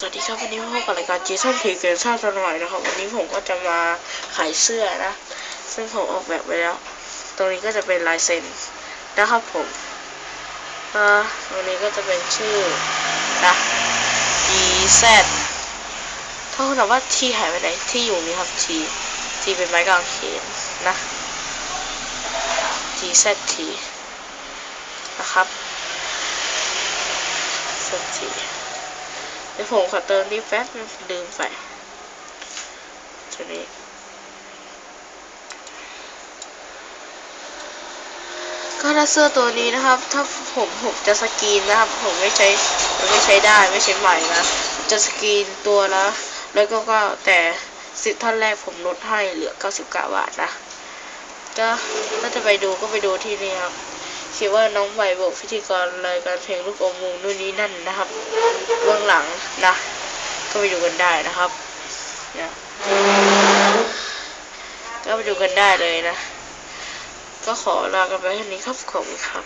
สวัสดีครับวันนี้พบกับรายการจีซันทีเกินชาติหน่อยนะครับ วันนี้ผมก็จะมาขายเสื้อนะ ซึ่งผมออกแบบไว้แล้ว ตรงนี้ก็จะเป็นลายเซ็นนะครับผมอ่าตรงนี้ก็จะเป็นชื่อนะ G Z ถ้าคุณถามว่าที่หายไปไหนที่อยู่นี่ครับ T T เป็นไม้กางเขนนะ G Z T นะครับ Z T ดี๋ยวผมขอเติมนี่แป๊บนึงลืมไปตัวนี้ก็ถ้าเสื้อตัวนี้นะครับ ถ้าผมผมจะสกรีนนะครับ ผมไม่ใช้ไม่ใช้ได้ไม่ใช้ใหม่นะจะสกรีนตัวละแล้วก็ก็แต่สิบท่านแรกผมลดให้เหลือ 99 บาทนะก็ถ้าจะไปดูก็ไปดูที่นี่ครับ คิดว่าน้องใบบอกพิธีกรรายการเพลงลูกอมมุงนู่นนี่นั่นนะครับเบื้องหลังนะ ก็ไปดูกันได้นะครับเนี่ยก็ไปดูกันได้เลยนะ ก็ขอลากันไปแค่นี้ครับขอบคุณครับ